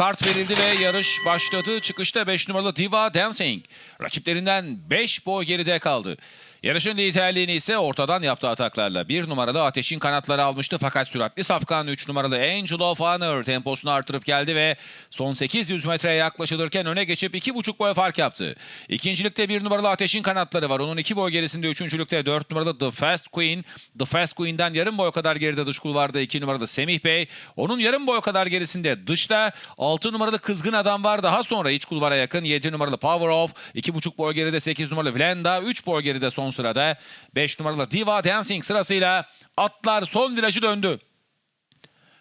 Start verildi ve yarış başladı. Çıkışta 5 numaralı Diva Dancing. Rakiplerinden 5 boy geride kaldı. Yarışın liderliğini ise ortadan yaptığı ataklarla bir numaralı Ateş'in kanatları almıştı fakat süratli safkan 3 numaralı Angel of Honor temposunu artırıp geldi ve son 800 metreye yaklaşılırken öne geçip 2,5 boy fark yaptı. İkincilikte bir numaralı Ateş'in kanatları var. Onun 2 boy gerisinde üçüncülükte 4 numaralı The Fast Queen. The Fast Queen'den yarım boy kadar geride dış kulvarda 2 numaralı Semih Bey. Onun yarım boy kadar gerisinde dışta 6 numaralı Kızgın Adam var. Daha sonra iç kulvara yakın 7 numaralı Power Off. 2,5 boy geride 8 numaralı Vlenda. 3 boy geride son sırada 5 numaralı Diva Dancing sırasıyla atlar son virajı döndü.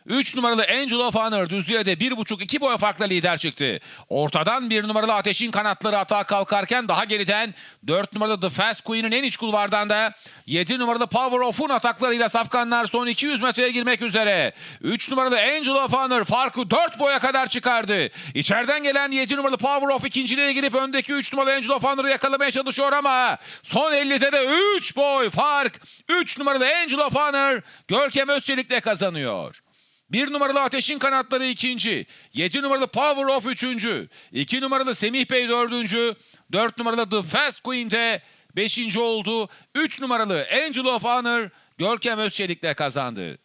3 numaralı Angel of Honor düzlüğe de 1,5-2 boy farkla lider çıktı. Ortadan 1 numaralı Ateş'in kanatları atağa kalkarken daha geriden 4 numaralı The Fast Queen'in en iç kulvardan da 7 numaralı Power Off'un ataklarıyla safkanlar son 200 metreye girmek üzere. 3 numaralı Angel of Honor farkı 4 boya kadar çıkardı. İçeriden gelen 7 numaralı Power Off ikinciliğe girip öndeki 3 numaralı Angel of Honor'ı yakalamaya çalışıyor ama son 50'de de 3 boy fark. 3 numaralı Angel of Honor Görkem Özçelik'le kazanıyor. Bir numaralı Ateş'in kanatları ikinci. Yedi numaralı Power Off üçüncü. İki numaralı Semih Bey dördüncü. Dört numaralı The Fast Queen de beşinci oldu. Üç numaralı Angel of Honor Görkem Özçelik'le kazandı.